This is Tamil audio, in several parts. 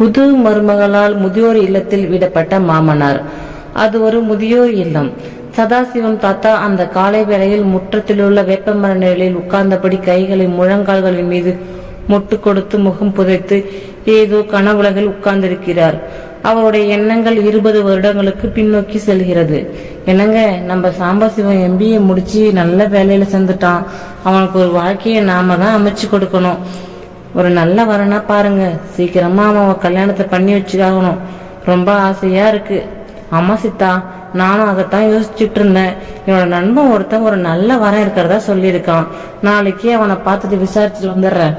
புது மருமகளால் முதியோர் இல்லத்தில் விடப்பட்ட மாமனார். அது ஒரு முதியோர் இல்லம். சதாசிவம் தாத்தா அந்த காலை வேளையில் முற்றத்திலுள்ள வேப்பமர நிழலில் உட்கார்ந்தபடி கைகளை முழங்கால்களின் மீது முட்டு கொடுத்து முகம் புதைத்து ஏதோ கனவுலகில் உட்கார்ந்திருக்கிறார். அவருடைய எண்ணங்கள் இருபது வருடங்களுக்கு பின்னோக்கி செல்கிறது. என்னங்க நம்ம சாம்பசிவம் எம்பிஏ முடிச்சு நல்ல வேலையில சேர்ந்துட்டான். அவனுக்கு ஒரு வாழ்க்கையை நாம தான் அமைச்சு கொடுக்கணும். ஒரு நல்ல வரனா பாருங்க. சீக்கிரமா அவன் கல்யாணத்தை பண்ணி வச்சுக்காகணும் ரொம்ப ஆசையா இருக்கு. ஆமா சித்தா நானும் அதைத்தான் யோசிச்சுட்டு இருந்தேன் என்னோட நண்பன் ஒருத்தன் ஒரு நல்ல வரம் இருக்கிறதா சொல்லியிருக்கான். நாளைக்கு அவனை பார்த்துட்டு விசாரிச்சுட்டு வந்துடுறேன்.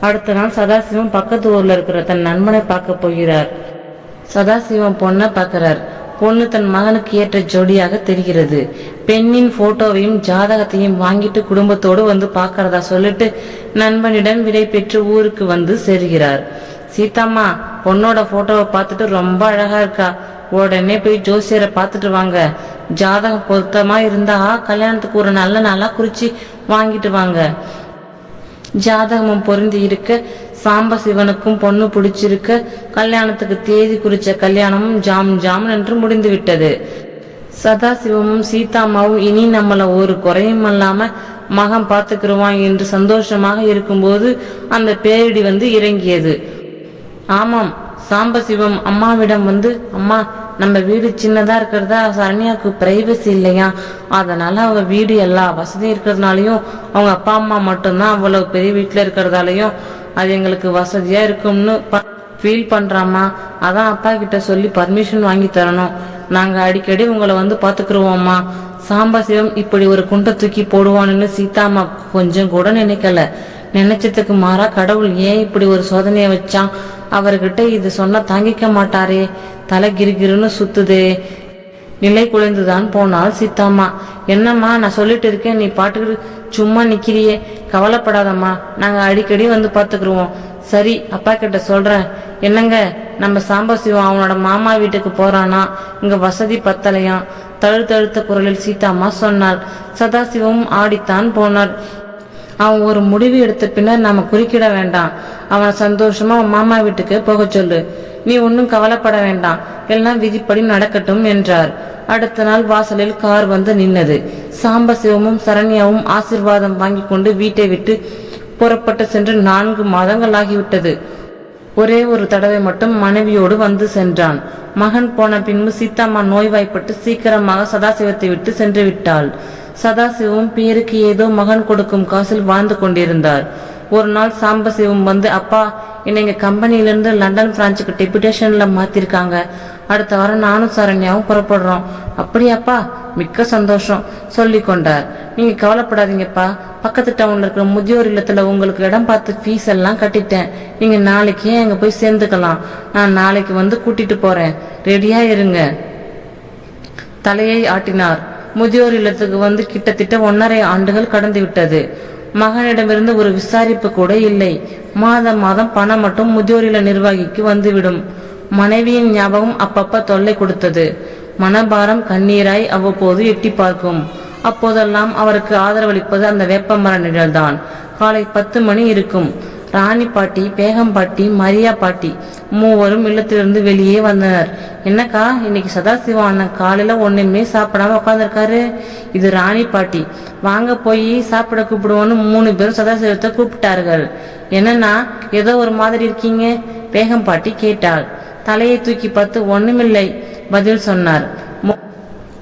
அடுத்த நாள் சதாசிவம் பக்கத்து ஊர்ல இருக்கிற தன் நண்பனை பார்க்க போகிறார். சதாசிவம் பொண்ணை பார்க்கிறார். பொண்ணு தன் மகனுக்கு ஏற்ற ஜோடியாக தெரிகிறது. பெண்ணின் போட்டோவையும் ஜாதகத்தையும் வாங்கிட்டு குடும்பத்தோடு வந்து பார்க்கறதா சொல்லிட்டு நண்பனிடம் விடை பெற்று ஊருக்கு வந்து சேர்கிறார். சீதாம்மா பொண்ணோட போட்டோவை பார்த்துட்டு ரொம்ப அழகா இருக்கா. உடனே போய் ஜோசியரை பார்த்துட்டு வாங்க. ஜாதகம் பொருத்தமா இருந்தா கல்யாணத்துக்கு ஒரு நல்ல நாளா குறிச்சு வாங்கிட்டு வாங்க. ஜாதகமும் பொருந்தி இருக்க சாம்ப சிவனுக்கும் பொண்ணு பிடிச்சிருக்க கல்யாணத்துக்கு தேதி குறிச்ச கல்யாணமும் ஜாம் ஜாம் என்று முடிந்து விட்டது சதாசிவமும் சீதாமாவும் இனி நம்மள ஒரு குறையும் இல்லாம மகன் பார்த்துக்கிருவான் என்று சந்தோஷமாக இருக்கும்போது அந்த பேரிடி வந்து இறங்கியது. ஆமாம் சாம்பசிவம் அம்மாவிடம் வந்து அம்மா நம்ம வீடு சின்னதா இருக்கிறதா? சரண்யாவுக்கு பிரைவசி இல்லையா? அதனால அவங்க வீடு எல்லா வசதியும் இருக்கிறதுனாலையும் அவங்க அப்பா அம்மா மட்டும்தான் அவ்வளவு பெரிய வீட்டுல இருக்கிறதாலையும் அது எங்களுக்கு வசதியா இருக்கும்னு ஃபீல் பண்றாமா அதான் அப்பா கிட்ட சொல்லி பர்மிஷன் வாங்கி தரணும். நாங்க அடிக்கடி உங்களை வந்து பாத்துக்கிருவோம்மா. சாம்பசிவம் இப்படி ஒரு குண்டை தூக்கி போடுவானுன்னு சீதாமா கொஞ்சம் கூட நினைக்கல. நினைச்சதுக்கு மாறா கடவுள் ஏன் இப்படி ஒரு சோதனையை வச்சான்? அவர்கிட்ட இது சொன்னா தாங்கிக்க மாட்டாரே. தலை கிருகிருன்னு சுத்துதே. நிலை குலைந்துதான் போனால் சீதாம்மா. என்னம்மா நான் சொல்லிட்டு இருக்கேன் நீ பாட்டுக்கு சும்மா நிக்கிறியே. கவலைப்படாதம்மா. நாங்க அடிக்கடி வந்து பாத்துக்கிருவோம். சரி அப்பா கிட்ட சொல்றேன். என்னங்க நம்ம சாம்பசிவம் அவனோட மாமா வீட்டுக்கு போறானா? இங்க வசதி பத்தலையாம் தழுத்தழுத்த குரலில் சீதாம்மா சொன்னாள். சதாசிவமும் ஆடித்தான் போனார் அவன் ஒரு முடிவு எடுத்த பின்னர் நாம குறுக்கிட வேண்டாம். அவன் சந்தோஷமா மாமா வீட்டுக்கு போக சொல்லு. நீ ஒன்னும் கவலைப்பட வேண்டாம். எல்லாம் விதிப்படி நடக்கட்டும் என்றார். அடுத்த நாள் வாசலில் கார் வந்து நின்னது. சாம்பசிவமும் சரண்யாவும் ஆசிர்வாதம் வாங்கி கொண்டு வீட்டை விட்டு புறப்பட்டு சென்று நான்கு மாதங்கள் ஆகிவிட்டது. ஒரே ஒரு தடவை மட்டும் மனைவியோடு வந்து சென்றான். மகன் போன பின்பு சீதாம்மா நோய்வாய்ப்பட்டு சீக்கிரமாக சதாசிவத்தை விட்டு சென்று விட்டாள். சதாசிவம் பேருக்கு ஏதோ மகன் கொடுக்கும் காசில் வாழ்ந்து கொண்டிருந்தார். ஒரு நாள் சாம்பசிவம் வந்து அப்பா என்னை எங்கள் கம்பெனிலேருந்து லண்டன் பிரான்ச்சுக்கு டெபுடேஷனில் மாற்றிருக்காங்க அடுத்த வாரம் நானும் சரண்யாவும் புறப்படுறோம். அப்படியாப்பா மிக்க சந்தோஷம் சொல்லி கொண்டார். நீங்கள் கவலைப்படாதீங்கப்பா. பக்கத்து டவுனில் இருக்கிற முதியோர் இல்லத்தில் உங்களுக்கு இடம் பார்த்து ஃபீஸ் எல்லாம் கட்டிட்டேன். நீங்கள் நாளைக்கே அங்கே போய் சேர்ந்துக்கலாம்? நான் நாளைக்கு வந்து கூட்டிட்டு போகிறேன் ரெடியாக இருங்க. தலையை ஆட்டினார். முதியோர் இல்லத்துக்கு வந்து கிட்டத்தட்ட ஒன்றரை ஆண்டுகள் கடந்து விட்டது மகனிடமிருந்து ஒரு விசாரிப்பு கூட இல்லை. மாதம் மாதம் பணம் மட்டும் முதியோர் இல்ல நிர்வாகிக்கு வந்துவிடும். மனைவியின் ஞாபகம் அப்பப்ப தொல்லை கொடுத்தது. மனபாரம் கண்ணீராய் அவ்வப்போது எட்டி பார்க்கும். அப்போதெல்லாம் அவருக்கு ஆதரவளிப்பது அந்த வேப்பமர நிழல்தான். காலை பத்து மணி இருக்கும். ராணி பாட்டி பேகம் பாட்டி மரியா பாட்டி மூவரும் இல்லத்திலிருந்து வெளியே வந்தனர். என்னக்கா இன்னைக்கு சதாசிவம் அண்ணன் காலையில ஒன்றுமே சாப்பிடாம உட்காந்துருக்காரு இது ராணி பாட்டி. வாங்க போய் சாப்பிட கூப்பிடுவோன்னு மூணு பேரும் சதாசிவத்தை கூப்பிட்டார்கள். என்னன்னா ஏதோ ஒரு மாதிரி இருக்கீங்க? பேகம் பாட்டி கேட்டாள். தலையை தூக்கி பார்த்து ஒண்ணுமில்லை பதில் சொன்னார். மு-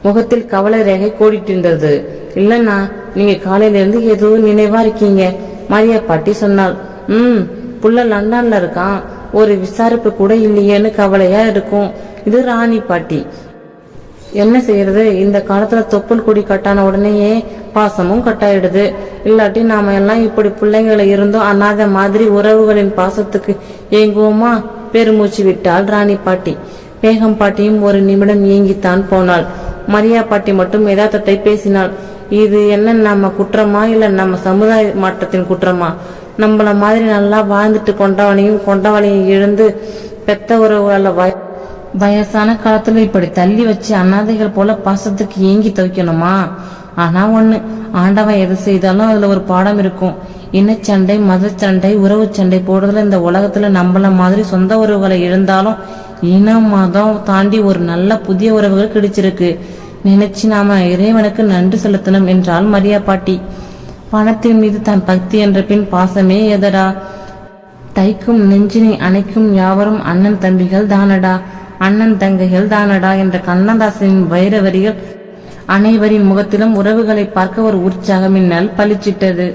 முகத்தில் கவலை ரேகை கோடிட்டிருந்தது இல்லைண்ணா நீங்க காலையில இருந்து ஏதோ நினைவா இருக்கீங்க மரியா பாட்டி சொன்னாள். ம் புள்ள லண்டன்ல இருக்கான். ஒரு விசாரிப்பு கூட இல்லையேன்னு கவலையா இருக்கும். இது ராணி பாட்டி. என்ன செய்யறது? இந்த காலத்துல தொப்புள் கொடி கட்டான உடனேயே பாசமும் கட்டாயிடுது. இல்லாட்டி நாம எல்லாம் இப்படி பிள்ளைங்களை இருந்தோம் அண்ணாத மாதிரி உறவுகளின் பாசத்துக்கு ஏங்குவோமா? பெருமூச்சு விட்டாள் ராணி பாட்டி. பேகம் பாட்டியும் ஒரு நிமிடம் ஏங்கித்தான் போனாள். மரியா பாட்டி மட்டும் யதார்த்தத்தை பேசினாள். இது என்ன நம்ம குற்றமா? இல்ல நம்ம சமுதாய மாற்றத்தின் குற்றமா? நம்மள மாதிரி நல்லா வாழ்ந்துட்டு கொண்டவனையும் கொண்டவனையும் இழந்து பெத்த உறவுகள வய வயசான காலத்துல இப்படி தள்ளி வச்சு அனாதைகள் போல பாசத்துக்கு ஏங்கி துவைக்கணுமா? ஆனா ஒண்ணு ஆண்டவன் எது செய்தாலும் அதுல ஒரு பாடம் இருக்கும். இனச்சண்டை மதச்சண்டை உறவு சண்டை போடுறதுல இந்த உலகத்துல நம்மள மாதிரி சொந்த உறவுகளை இழந்தாலும் இனம் மதம் தாண்டி ஒரு நல்ல புதிய உறவுகள் கிடைச்சிருக்கு. நினைச்சு நாம இறைவனுக்கு நன்றி செலுத்தணும் என்றால் மரியா பாட்டி. பணத்தின் மீது தன் பக்தி என்ற பின் பாசமே எதடா? தைக்கும் நெஞ்சினை அணைக்கும் யாவரும் அண்ணன் தம்பிகள் தானடா? அண்ணன் தங்கைகள் தானடா என்ற கண்ணதாசனின் வைர வரிகள் அனைவரின் முகத்திலும் உறவுகளை பார்க்க ஒரு உற்சாக மின்னல் பளிச்சிட்டது.